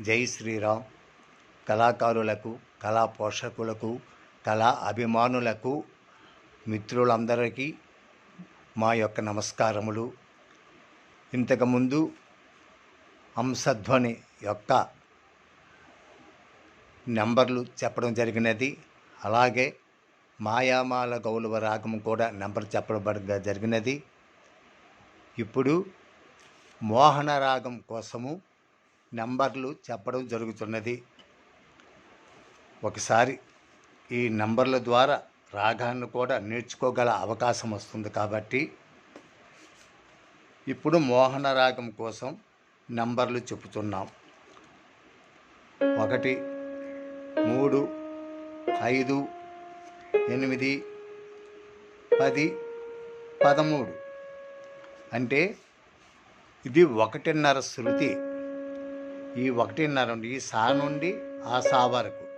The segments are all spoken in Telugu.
జై శ్రీరామ్. కళాకారులకు కళా పోషకులకు కళా అభిమానులకు మిత్రులందరికీ మా యొక్క నమస్కారములు. ఇంతకుముందు అంశధ్వని యొక్క నెంబర్లు చెప్పడం జరిగినది. అలాగే మాయామాల గౌరవ రాగం కూడా నెంబర్ చెప్పబడ జరిగినది. ఇప్పుడు మోహన రాగం కోసము నంబర్లు చెప్పడం జరుగుతున్నది. ఒకసారి ఈ నంబర్ల ద్వారా రాగాన్ని కూడా నేర్చుకోగల అవకాశం వస్తుంది కాబట్టి ఇప్పుడు మోహన రాగం కోసం నంబర్లు చెబుతున్నాం ఒకటి మూడు ఐదు ఎనిమిది పది పదమూడు. అంటే ఇది ఒకటిన్నర శృతి. ఈ ఒకటిన్నర నుండి ఈ సా నుండి ఆ సా వరకు.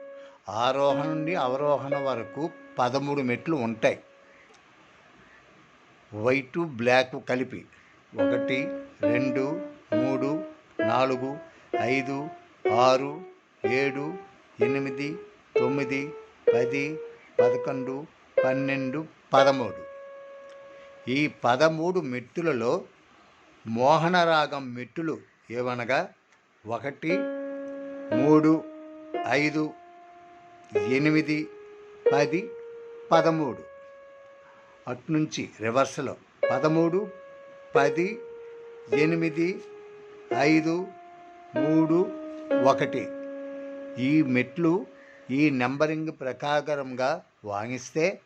ఆరోహణ నుండి అవరోహణ వరకు పదమూడు మెట్లు ఉంటాయి. వైట్ బ్లాక్ కలిపి. ఒకటి రెండు మూడు నాలుగు ఐదు ఆరు ఏడు ఎనిమిది తొమ్మిది పది పదకొండు పన్నెండు పదమూడు. ఈ పదమూడు మెట్టులలో మోహనరాగం మెట్టులు ఏవనగా ఒకటి మూడు ఐదు ఎనిమిది పది పదమూడు. అట్నుంచి రివర్స్లో పదమూడు పది ఎనిమిది ఐదు మూడు ఒకటి. ఈ మెట్లు ఈ నెంబరింగ్ ప్రకారంగా వాయిస్తే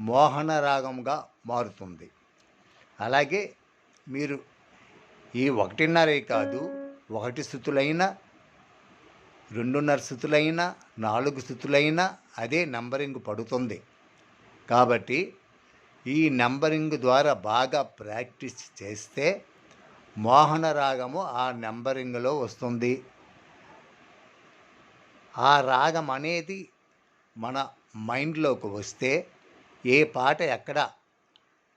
మోహన రాగంగా మారుతుంది. అలాగే మీరు ఈ ఒకటిన్నరే కాదు ఒకటి స్థుతులైన రెండున్నర స్థుతులైన నాలుగు స్థుతులైన అదే నంబరింగ్ పడుతుంది. కాబట్టి ఈ నంబరింగ్ ద్వారా బాగా ప్రాక్టీస్ చేస్తే మోహన రాగము ఆ నెంబరింగ్లో వస్తుంది. ఆ రాగం అనేది మన మైండ్లోకి వస్తే ఏ పాట ఎక్కడ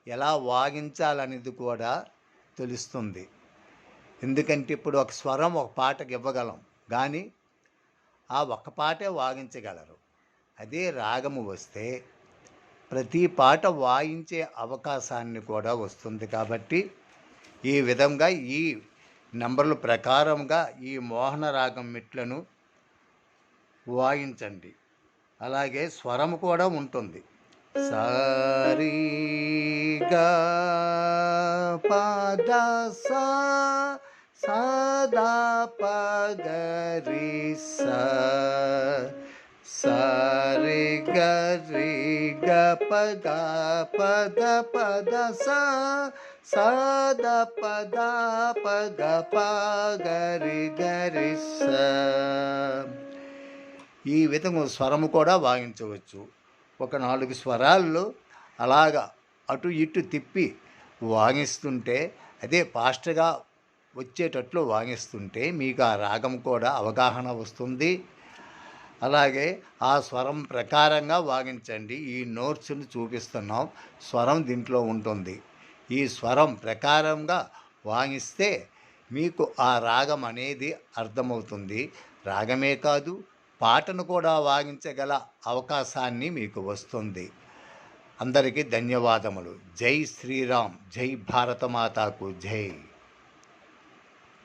ఎలా వాగించాలనేది కూడా తెలుస్తుంది. ఎందుకంటే ఇప్పుడు ఒక స్వరం ఒక పాటకు ఇవ్వగలం. కానీ ఆ ఒక్క పాటే వాగించగలరు అదే రాగము వస్తే ప్రతి పాట వాయించే అవకాశాన్ని కూడా వస్తుంది కాబట్టి ఈ విధంగా ఈ నంబర్ల ప్రకారంగా ఈ మోహన రాగం మెట్లను వాయించండి. అలాగే స్వరం కూడా ఉంటుంది. సారీగా పాద సా సదా పగరి సా గరి గ పద పద పద సా. సద పద పగ పగరి గరి స. ఈ విధంగా స్వరము కూడా వాయించవచ్చు. ఒక నాలుగు స్వరాల్లో అలాగా అటు ఇటు తిప్పి వాగిస్తుంటే అదే పాస్ట్గా వచ్చేటట్లు వాగిస్తుంటే మీకు ఆ రాగం కూడా అవగాహన వస్తుంది. అలాగే ఆ స్వరం ప్రకారంగా వాగించండి. ఈ నోట్స్ని చూపిస్తున్నాం. స్వరం దీంట్లో ఉంటుంది. ఈ స్వరం ప్రకారంగా వాగిస్తే మీకు ఆ రాగం అనేది అర్థమవుతుంది. రాగమే కాదు పాటను కూడా వాగించగల అవకాశాన్ని మీకు వస్తుంది. అందరికీ ధన్యవాదములు. జై శ్రీరామ్. జై భారతమాతాకు. జై.